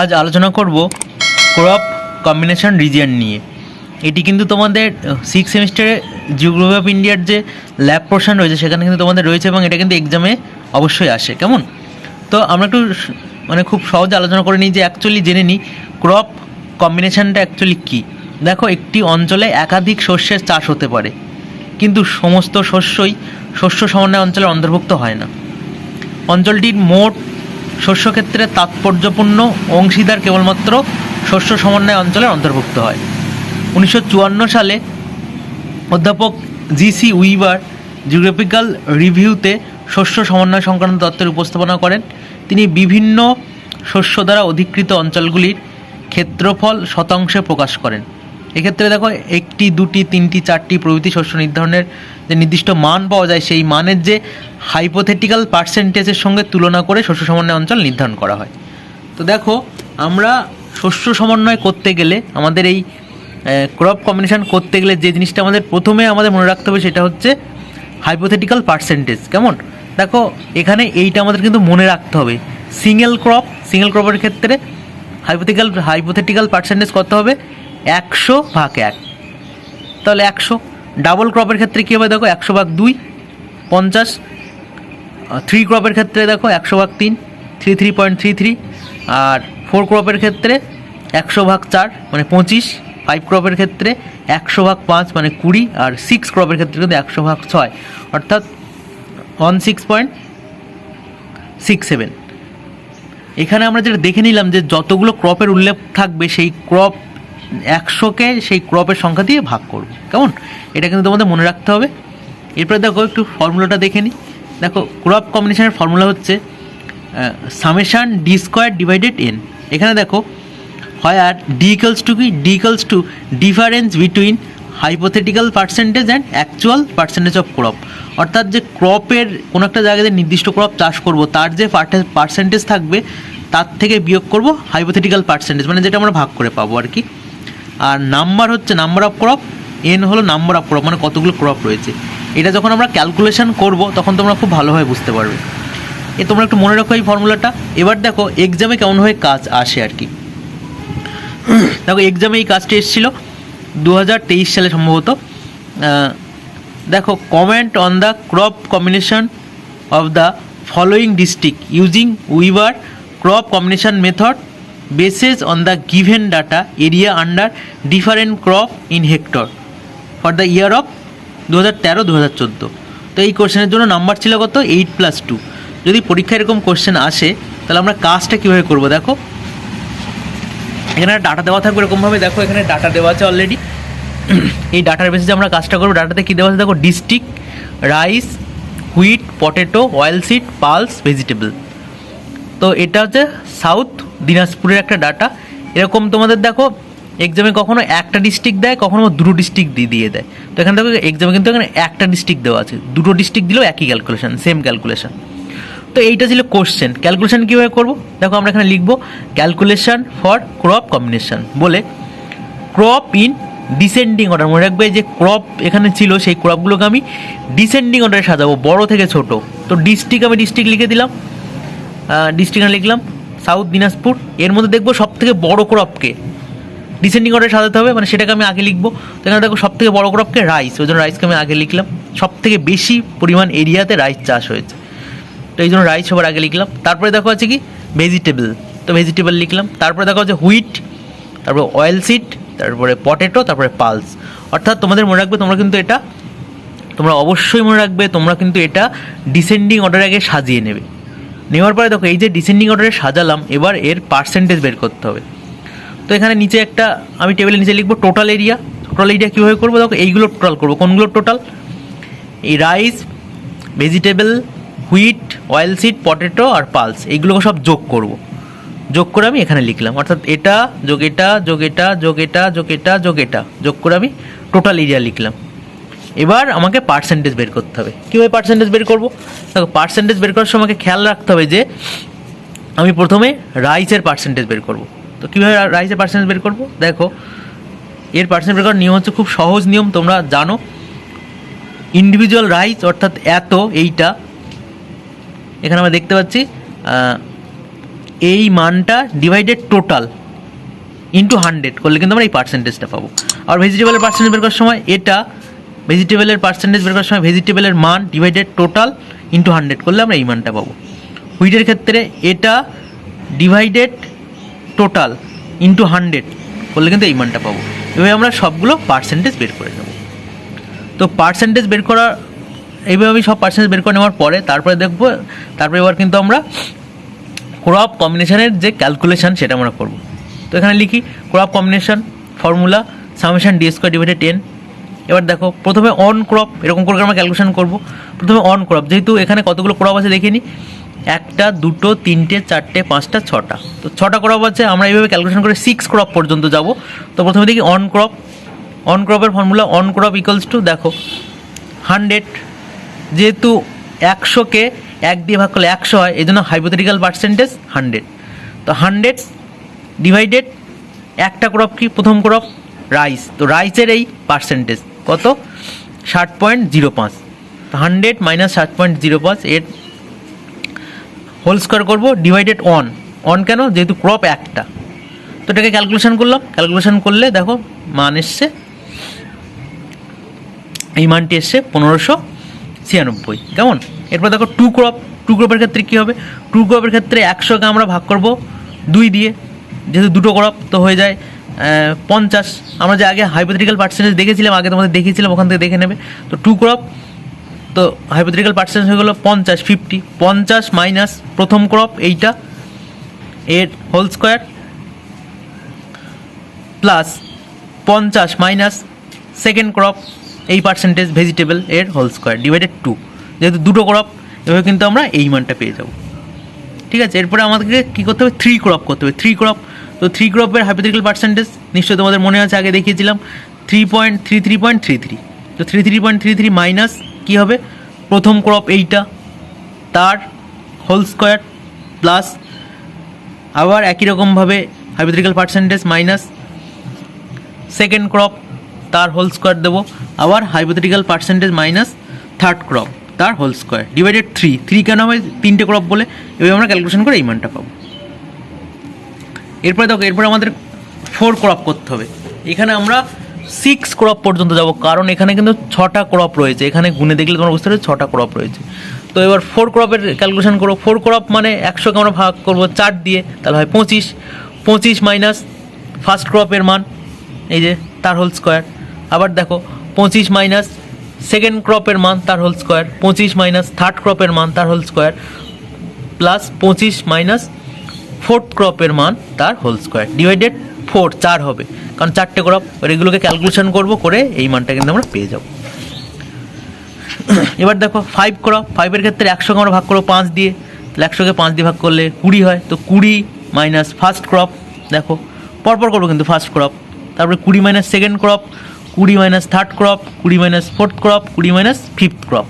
আজ আলোচনা করব ক্রপ কম্বিনেশন রিজিয়ন নিয়ে। এটি কিন্তু তোমাদের সিক্স সেমিস্টারে জিওগ্রাফি অফ ইন্ডিয়ার যে ল্যাব পোর্শন রয়েছে, সেখানে কিন্তু তোমাদের রয়েছে এবং এটা কিন্তু এক্সামে অবশ্যই আসে। কেমন? তো আমরা একটু মানে খুব সহজে আলোচনা করে নিই যে অ্যাকচুয়ালি জেনে নিই ক্রপ কম্বিনেশনটা অ্যাকচুয়ালি কী। দেখো, একটি অঞ্চলে একাধিক শস্যের চাষ হতে পারে, কিন্তু সমস্ত শস্যই শস্য সমন্বয় অঞ্চলের অন্তর্ভুক্ত হয় না। অঞ্চলটির মোট শস্যক্ষেত্রে তাৎপর্যপূর্ণ অংশীদার কেবলমাত্র শস্য সমন্বয় অঞ্চলের অন্তর্ভুক্ত হয়। উনিশশো চুয়ান্ন সালে অধ্যাপক জি সি উইবার জিওগ্রাফিক্যাল রিভিউতে শস্য সমন্বয় সংক্রান্ত তত্ত্বের উপস্থাপনা করেন। তিনি বিভিন্ন শস্য দ্বারা অধিকৃত অঞ্চলগুলির ক্ষেত্রফল শতাংশে প্রকাশ করেন। এক্ষেত্রে দেখো, একটি, দুটি, তিনটি, চারটি প্রভৃতি শস্য নির্ধারণের যে নির্দিষ্ট মান পাওয়া যায়, সেই মানের যে হাইপোথেটিক্যাল পার্সেন্টেজের সঙ্গে তুলনা করে শস্য সমন্বয় অঞ্চল নির্ধারণ করা হয়। তো দেখো, আমরা শস্য সমন্বয় করতে গেলে, আমাদের এই ক্রপ কম্বিনেশন করতে গেলে যে জিনিসটা আমাদের প্রথমে আমাদের মনে রাখতে হবে, সেটা হচ্ছে হাইপোথেটিক্যাল পার্সেন্টেজ কেমন? দেখো, এখানে এইটা আমাদের কিন্তু মনে রাখতে হবে। সিঙ্গেল ক্রপ সিঙ্গেল ক্রপের ক্ষেত্রে হাইপোথেটিক্যাল হাইপোথেটিক্যাল পার্সেন্টেজ কত হবে। একশো ভাগ এক। তাহলে একশো। ডাবল ক্রপের ক্ষেত্রে কী হবে দেখো? একশো ভাগ দুই, পঞ্চাশ। থ্রি ক্রপের ক্ষেত্রে দেখো, একশো ভাগ তিন three three point three three আর ফোর ক্রপের ক্ষেত্রে একশো ভাগ চার মানে পঁচিশ। ফাইভ ক্রপের ক্ষেত্রে একশো ভাগ পাঁচ মানে কুড়ি। আর সিক্স ক্রপের ক্ষেত্রে কিন্তু একশো ভাগ ছয়। অর্থাৎ one six point six seven এখানে আমরা যেটা দেখে নিলাম যে যতগুলো ক্রপের উল্লেখ থাকবে, সেই ক্রপ একশোকে সেই ক্রপের সংখ্যা দিয়ে ভাগ করব। কেমন? এটা কিন্তু তোমাদের মনে রাখতে হবে। এরপরে দেখো, একটু ফর্মুলাটা দেখে নিই। দেখো ক্রপ কম্বিনেশনের ফর্মুলা হচ্ছে summation D square divided N এখানে দেখো, হয় আর ডি টু কি? D two difference between hypothetical percentage and actual percentage of crop অর্থাৎ যে ক্রপের কোনো একটা জায়গাতে নির্দিষ্ট ক্রপ চাষ করব, তার যে পার্সেন্টেজ থাকবে, তার থেকে বিয়োগ করব হাইপোথেটিক্যাল পার্সেন্টেজ মানে যেটা আমরা ভাগ করে পাবো আর কি। আর নাম্বার হচ্ছে নাম্বার অফ ক্রপ এন হলো নাম্বার অফ ক্রপ মানে কতগুলো ক্রপ রয়েছে। এটা যখন আমরা ক্যালকুলেশন করব, তখন তোমরা খুব ভালোভাবে বুঝতে পারবে। এ, তোমরা একটু মনে রাখো এই ফর্মুলাটা এবার দেখো এক্সামে কেমনভাবে কাজ আসে আর কি। দেখো এক্সামে এই কাজটি এসেছিল দু হাজার তেইশ সালে সম্ভবত। দেখো comment on the crop combination of the following district using Weaver crop combination method bases on the given data area under different crop in hectare for the year of দু হাজার তেরো দু হাজার চোদ্দ তো এই কোশ্চেনের জন্য নাম্বার ছিল কত? এইট প্লাস টু যদি পরীক্ষায় এরকম কোশ্চেন আসে, তাহলে আমরা কাজটা কীভাবে করব? দেখো। এখানে ডাটা দেওয়া থাকবে এরকমভাবে। দেখো, এখানে ডাটা দেওয়া আছে অলরেডি এই ডাটার বেসিসে আমরা কাজটা করব। ডাটাতে কী দেওয়া আছে? দেখো district rice wheat potato oil seed pulse vegetable তো এটা হচ্ছে সাউথ দিনাজপুরের একটা ডাটা। এরকম তোমাদের দেখো এক্সামে কখনো একটা ডিস্ট্রিক্ট দেয়, কখনো দুটো ডিস্ট্রিক্ট দিয়ে দিয়ে দেয়। তো এখানে দেখো এক্সামে কিন্তু এখানে একটা ডিস্ট্রিক্ট দেওয়া আছে। দুটো ডিস্ট্রিক্ট দিলেও একই ক্যালকুলেশন সেম ক্যালকুলেশন তো এইটা ছিল কোশ্চেন ক্যালকুলেশন কীভাবে করব? দেখো আমরা এখানে লিখব ক্যালকুলেশন ফর ক্রপ কম্বিনেশন বলে ক্রপ ইন ডিসেন্ডিং অর্ডার মনে রাখবে যে ক্রপ এখানে ছিল, সেই ক্রপগুলোকে আমি ডিসেন্ডিং অর্ডারে সাজাবো, বড় থেকে ছোট। তো ডিস্ট্রিক্ট আমি ডিস্ট্রিক্ট লিখে দিলাম। ডিস্ট্রিক্ট লিখলাম সাউথ দিনাজপুর। এর মধ্যে দেখব সব থেকে বড় ক্রপকে ডিসেন্ডিং অর্ডারে সাজাতে হবে মানে সেটাকে আমি আগে লিখব। তো এখানে দেখো সব থেকে বড়ো ক্রপকে রাইস ওই জন্য রাইসকে আমি আগে লিখলাম। সব থেকে বেশি পরিমাণ এরিয়াতে রাইস চাষ হয়েছে। তো এই জন্য রাইস সবার আগে লিখলাম। তারপরে দেখো আছে কি? ভেজিটেবল তো ভেজিটেবল লিখলাম। তারপরে দেখো আছে হুইট তারপরে অয়েল সিড তারপরে পটেটো তারপরে পালস অর্থাৎ তোমাদের মনে রাখবে, তোমরা কিন্তু এটা, তোমরা অবশ্যই মনে রাখবে, তোমরা কিন্তু এটা ডিসেন্ডিং অর্ডারে আগে সাজিয়ে নেবে। নেওয়ার পরে দেখো, এই যে ডিসেন্ডিং অর্ডারে সাজালাম, এবার এর পার্সেন্টেজ বের করতে হবে। তো এখানে নিচে একটা, আমি টেবিলের নিচে লিখব টোটাল এরিয়া টোটাল এরিয়া কীভাবে করব? দেখো, এইগুলো টোটাল করব। কোনগুলো টোটাল এই rice vegetable wheat oil seed potato আর পালস এইগুলোকে সব যোগ করব। যোগ করে আমি এখানে লিখলাম। অর্থাৎ এটা, যোগ এটা যোগ এটা যোগ এটা যোগ এটা যোগ এটা। যোগ করে আমি টোটাল এরিয়া লিখলাম। এবার আমাকে পার্সেন্টেজ বের করতে হবে। কীভাবে পার্সেন্টেজ বের করব? দেখো পার্সেন্টেজ বের করার সময় আমাকে খেয়াল রাখতে হবে যে, আমি প্রথমে রাইসের পার্সেন্টেজ বের করব। তো কীভাবে রাইসের পার্সেন্টেজ বের করব? দেখো, এর পার্সেন্টেজ বের করার নিয়ম হচ্ছে খুব সহজ নিয়ম, তোমরা জানো। ইন্ডিভিজুয়াল রাইস অর্থাৎ এত, এইটা। এখানে আমরা দেখতে পাচ্ছি এই মানটা ডিভাইডেড টোটাল ইন্টু হান্ড্রেড করলে কিন্তু আমরা এই পার্সেন্টেজটা পাবো। আর ভেজিটেবলের পার্সেন্টেজ বের করার সময় এটা ভেজিটেবলের পার্সেন্টেজ বের করার সময় ভেজিটেবলের মান ডিভাইডেড টোটাল ইন্টু হান্ড্রেড করলে আমরা এই মানটা পাবো। হুইটের ক্ষেত্রে এটা ডিভাইডেড টোটাল ইন্টু হান্ড্রেড করলে কিন্তু এই মানটা পাবো। এভাবে আমরা সবগুলো পার্সেন্টেজ বের করে নেব। তো পার্সেন্টেজ বের করা, এইভাবে সব পার্সেন্টেজ বের করে নেওয়ার পরে তারপরে দেখব, তারপরে এবার কিন্তু আমরা ক্রপ কম্বিনেশনের যে ক্যালকুলেশান সেটা আমরা করব। তো এখানে লিখি crop combination formula summation D square divided ten এবার দেখো, প্রথমে অন ক্রপ এরকম করে আমরা ক্যালকুলেশন করব। প্রথমে অন ক্রপ যেহেতু এখানে কতগুলো ক্রপ আছে দেখে নিই একটা, দুটো, তিনটে, চারটে, পাঁচটা, ছটা। তো ছটা ক্রপ আছে, আমরা এইভাবে ক্যালকুলেশন করে সিক্স ক্রপ পর্যন্ত যাব। তো প্রথমে দেখি one crop one ক্রপের formula one crop equals to দেখো হান্ড্রেড যেহেতু একশোকে এক দিয়ে ভাগ করলে একশো হয় এই জন্য হাইপোথেটিক্যাল পার্সেন্টেজ হান্ড্রেড তো হান্ড্রেড ডিভাইডেড একটা ক্রপ কি? প্রথম ক্রপ রাইস তো রাইসের এই পার্সেন্টেজ কত? ষাট পয়েন্ট জিরো পাঁচ। হান্ড্রেড মাইনাস ষাট পয়েন্ট জিরো পাঁচ, এর হোল স্কোয়ার করব ডিভাইডেড অন অন কেন? যেহেতু ক্রপ একটা। তো এটাকে ক্যালকুলেশন করলাম। ক্যালকুলেশন করলে দেখো মান এসছে। এই মানটি এসছে পনেরোশো ছিয়ানব্বই। কেমন? এরপর দেখো টু ক্রপ টু ক্রপের ক্ষেত্রে কী হবে? টু ক্রপের ক্ষেত্রে একশোকে আমরা ভাগ করব দুই দিয়ে। যেহেতু দুটো ক্রপ তো হয়ে যায় পঞ্চাশ। আমরা যে আগে হাইপোথেটিক্যাল পার্সেন্টেজ দেখেছিলাম, আগে তোমাদের দেখিয়েছিলাম, ওখান থেকে দেখে নেবে। তো টু ক্রপ তো হাইপোথেটিক্যাল পার্সেন্টেজ হয়ে গেলো পঞ্চাশ ফিফটি পঞ্চাশ মাইনাস প্রথম ক্রপ এইটা, এর হোল স্কোয়ার প্লাস পঞ্চাশ মাইনাস সেকেন্ড ক্রপ এই পার্সেন্টেজ ভেজিটেবল এর হোল স্কোয়ার ডিভাইডেড টু যেহেতু দুটো ক্রপ এভাবে কিন্তু আমরা এই মানটা পেয়ে যাব। ঠিক আছে, এরপরে আমাদেরকে কী করতে হবে? থ্রি ক্রপ করতে হবে। থ্রি ক্রপ তো থ্রি ক্রপের হাইপোথেটিক্যাল পার্সেন্টেজ নিশ্চয়ই তোমাদের মনে আছে, আগে দেখিয়েছিলাম three point three three point three three তো three three point three three minus কী হবে? প্রথম ক্রপ এইটা, তার হোল স্কোয়ার প্লাস আবার একই রকমভাবে hypothetical percentage minus second crop তার হোল স্কোয়ার দেবো, আবার hypothetical percentage minus third crop তার whole square divided three three কেন হয়? তিনটে ক্রপ বলে, এভাবে আমরা ক্যালকুলেশন করে এই মানটা পাবো। এরপরে দেখো, এরপরে আমাদের ফোর ক্রপ করতে হবে। এখানে আমরা সিক্স ক্রপ পর্যন্ত যাব, কারণ এখানে কিন্তু ছটা ক্রপ রয়েছে। এখানে গুনে দেখলে তোমরা বুঝতে পারছ ছটা ক্রপ রয়েছে। তো এবার ফোর ক্রপের ক্যালকুলেশন করো। ফোর ক্রপ মানে একশোকে আমরা ভাগ করব চার দিয়ে, তাহলে হয় পঁচিশ। পঁচিশ মাইনাস ফার্স্ট ক্রপের মান, এই যে তার হোল স্কোয়ার আবার দেখো, পঁচিশ মাইনাস সেকেন্ড ক্রপের মান, তার হোল স্কোয়ার পঁচিশ মাইনাস থার্ড ক্রপের মান, তার হোল স্কোয়ার প্লাস পঁচিশ মাইনাস ফোর্থ ক্রপের মান তার হোল স্কোয়ার ডিভাইডেড ফোর চার হবে। কারণ চারটে ক্রপ এগুলোকে ক্যালকুলেশন করব, করে এই মানটা কিন্তু আমরা পেয়ে যাব। এবার দেখো ফাইভ ক্রপ ফাইভের ক্ষেত্রে একশোকে আমরা ভাগ করব পাঁচ দিয়ে। তাহলে একশোকে পাঁচ দিয়ে ভাগ করলে কুড়ি হয়। তো কুড়ি মাইনাস ফার্স্ট ক্রপ দেখো, পরপর করব কিন্তু ফার্স্ট ক্রপ তারপরে কুড়ি মাইনাস সেকেন্ড ক্রপ কুড়ি মাইনাস থার্ড ক্রপ কুড়ি মাইনাস ফোর্থ ক্রপ কুড়ি মাইনাস ফিফথ ক্রপ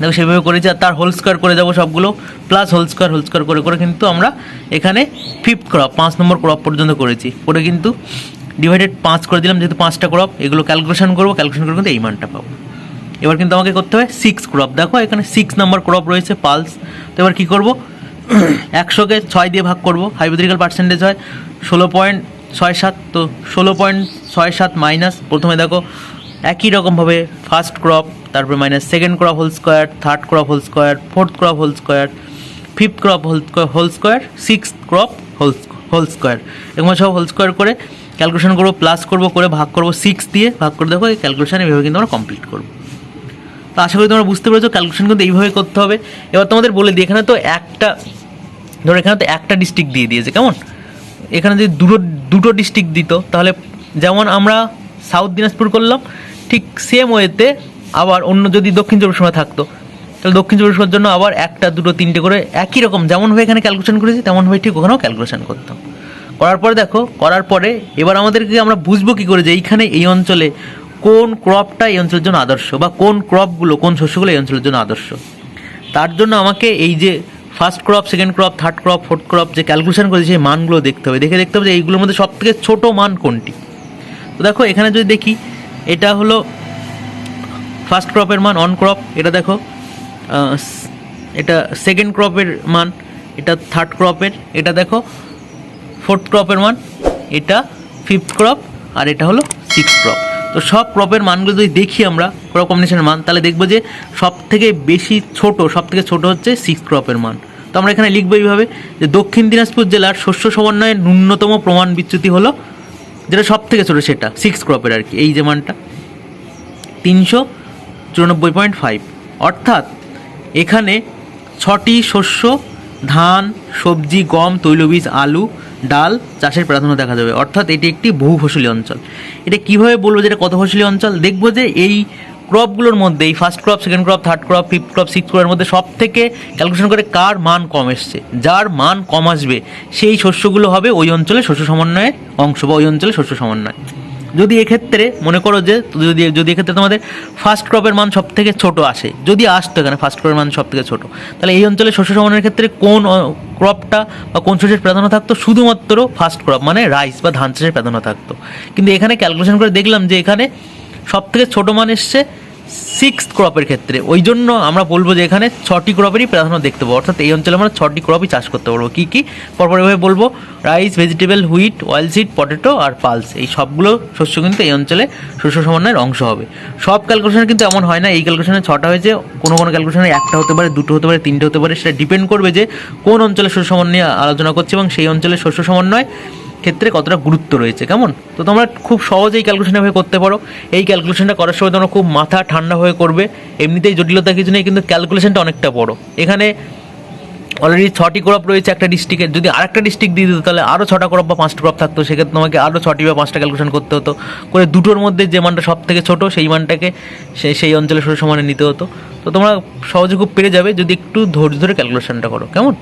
দেখো সেভাবে করেছি আর তার হোল স্কোয়ার করে যাব সবগুলো plus whole square whole square করে করে কিন্তু আমরা এখানে ফিফথ ক্রপ পাঁচ নম্বর ক্রপ পর্যন্ত করেছি। করে কিন্তু ডিভাইডেড পাঁচ করে দিলাম, যেহেতু পাঁচটা ক্রপ এগুলো ক্যালকুলেশন করব ক্যালকুলেশন করে কিন্তু এই মানটা পাবো। এবার কিন্তু আমাকে করতে হবে সিক্স ক্রপ দেখো এখানে সিক্স নম্বর ক্রপ রয়েছে পালস তো এবার কী করব? একশোকে ছয় দিয়ে ভাগ করব হাইপোথেটিক্যাল পার্সেন্টেজ হয় ষোলো পয়েন্ট ছয় সাত, তো ষোলো পয়েন্ট ছয় সাত মাইনাস প্রথমে দেখো একই রকমভাবে ফার্স্ট ক্রপ তারপরে minus second crop whole square third crop whole square fourth crop whole square fifth crop whole whole square six crop whole whole square এরকম সব হোল স্কোয়ার করে ক্যালকুলেশন করব প্লাস করব, করে ভাগ করব সিক্স দিয়ে ভাগ করে দেখো এই ক্যালকুলেশন এভাবে কিন্তু আমরা কমপ্লিট করব। তো আশা করি তোমরা বুঝতে পেরেছ ক্যালকুলেশন কিন্তু এইভাবে করতে হবে। এবার তোমাদের বলে দিই, এখানে তো একটা, ধরো এখানে তো একটা ডিস্ট্রিক্ট দিয়ে দিয়েছে, কেমন? এখানে যদি দুটো দুটো ডিস্ট্রিক্ট দিত, তাহলে যেমন আমরা সাউথ দিনাজপুর করলাম, ঠিক সেম ওয়েতে আবার অন্য যদি দক্ষিণ চব্বিশ পরগনা থাকতো, তাহলে দক্ষিণ চব্বিশ পরগনার জন্য আবার একটা, দুটো, তিনটে করে একই রকম যেমনভাবে এখানে ক্যালকুলেশন করেছি তেমনভাবে ঠিক ওখানেও ক্যালকুলেশন করতাম। করার পরে দেখো, করার পরে এবার আমাদেরকে আমরা বুঝব কী করে যে এইখানে এই অঞ্চলে কোন ক্রপটা এই অঞ্চলের জন্য আদর্শ, বা কোন ক্রপগুলো কোন শস্যগুলো এই অঞ্চলের জন্য আদর্শ। তার জন্য আমাকে এই যে first crop second crop third crop fourth crop যে ক্যালকুলেশন করেছে, সেই মানগুলো দেখতে হবে। দেখে দেখতে হবে যে এইগুলোর মধ্যে সব থেকে ছোটো মান কোনটি। তো দেখো, এখানে যদি দেখি, এটা হলো ফার্স্ট ক্রপের মান অন ক্রপ এটা দেখো এটা সেকেন্ড ক্রপের মান, এটা থার্ড ক্রপের এটা দেখো ফোর্থ ক্রপের মান, এটা ফিফথ ক্রপ আর এটা হলো সিক্স ক্রপ তো সব ক্রপের মানগুলো যদি দেখি আমরা ক্রপ কম্বিনেশনের মান, তাহলে দেখব যে সব থেকে বেশি ছোট সব থেকে ছোট হচ্ছে সিক্স ক্রপের মান। তো আমরা এখানে লিখব এইভাবে যে দক্ষিণ দিনাজপুর জেলার শস্য সমন্বয়ের ন্যূনতম প্রমাণ বিচ্যুতি হলো, যেটা সব থেকে ছোটো সেটা সিক্স ক্রপের আর কি, এই যে মানটা। তিনশো চুরানব্বই পয়েন্ট ফাইভ। অর্থাৎ এখানে ছটি শস্য, ধান, সবজি, গম, তৈলবীজ, আলু, ডাল চাষের প্রাধান্য দেখা যাবে। অর্থাৎ এটি একটি বহু ফসলি অঞ্চল। এটা কীভাবে বলব যে এটা কত ফসলি অঞ্চল? দেখব যে এই ক্রপগুলোর মধ্যে, এই first crop second crop third crop fifth crop six ক্রপের মধ্যে সব থেকে ক্যালকুলেশন করে কার মান কম এসছে। যার মান কম আসবে, সেই শস্যগুলো হবে ওই অঞ্চলে শস্য সমন্বয়ের অংশ বা ওই অঞ্চলে শস্য সমন্বয়। যদি এক্ষেত্রে মনে করো যে, যদি যদি এক্ষেত্রে তোমাদের ফার্স্ট ক্রপের মান সব থেকে ছোটো আসে, যদি আসতো এখানে ফার্স্ট ক্রপের মান সব থেকে ছোটো, তাহলে এই অঞ্চলে শস্য সমানের ক্ষেত্রে কোন ক্রপটা বা কোন শস্যের প্রাধান্য থাকতো? শুধুমাত্র ফার্স্ট ক্রপ মানে রাইস বা ধান চাষের প্রাধান্য থাকতো। কিন্তু এখানে ক্যালকুলেশন করে দেখলাম যে এখানে সব থেকে ছোটো মান এসছে সিক্স ক্রপের ক্ষেত্রে। ওই জন্য আমরা বলব যে এখানে ছটি ক্রপেরই প্রাধান্য দেখতে পাবো। অর্থাৎ এই অঞ্চলে আমরা ছটি ক্রপই চাষ করতে পারব। কী কী? পরপর এভাবে বলব rice vegetable wheat oil seed potato আর পালস এই সবগুলো শস্য কিন্তু এই অঞ্চলে শস্য সমন্বয়ের অংশ হবে। সব ক্যালকুলেশন কিন্তু এমন হয় না। এই ক্যালকুলেশনে ছটা হয়েছে, কোনো কোনো ক্যালকুলেশনে একটা হতে পারে, দুটো হতে পারে, তিনটে হতে পারে। সেটা ডিপেন্ড করবে যে কোন অঞ্চলে শস্য সমন্বয় আলোচনা করছে এবং সেই অঞ্চলে শস্য সমন্বয় ক্ষেত্রে কতটা গুরুত্ব রয়েছে, কেমন? তো তোমরা খুব সহজেই ক্যালকুলেশন হয়ে করতে পারো। এই ক্যালকুলেশনটা করার সময় তোমরা খুব মাথা ঠান্ডা হয়ে করবে। এমনিতেই জটিলতা কিছু নেই, কিন্তু ক্যালকুলেশনটা অনেকটা বড়। এখানে অলরেডি ছটি ক্রপ রয়েছে একটা ডিস্ট্রিক্টের যদি আরেকটা ডিস্ট্রিক্ট দিয়ে দিত, তাহলে আরও ছটা ক্রপ বা পাঁচটা ক্রপ থাকতো। সেক্ষেত্রে তোমাকে আরও ছটি বা পাঁচটা ক্যালকুলেশন করতে হতো। করে দুটোর মধ্যে যে মানটা সব থেকে ছোটো, সেই মানটাকে সেই সেই অঞ্চলে সরে সমানে নিতে হতো। তো তোমরা সহজে খুব পেরে যাবে যদি একটু ধৈর্য ধরে ক্যালকুলেশনটা করো। কেমন?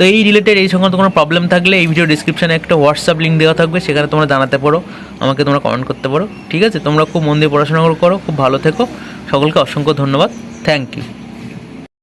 তো এই রিলেটেড এই সংক্রান্ত কোনো প্রবলেম থাকলে এই ভিডিও ডিসক্রিপশানে একটা হোয়াটসঅ্যাপ লিঙ্ক দেওয়া থাকবে, সেখানে তোমরা জানাতে পারো, আমাকে তোমরা কমেন্ট করতে পারো, ঠিক আছে? তোমরা খুব মন দিয়ে পড়াশোনা করো খুব ভালো থেকো। সকলকে অসংখ্য ধন্যবাদ। Thank you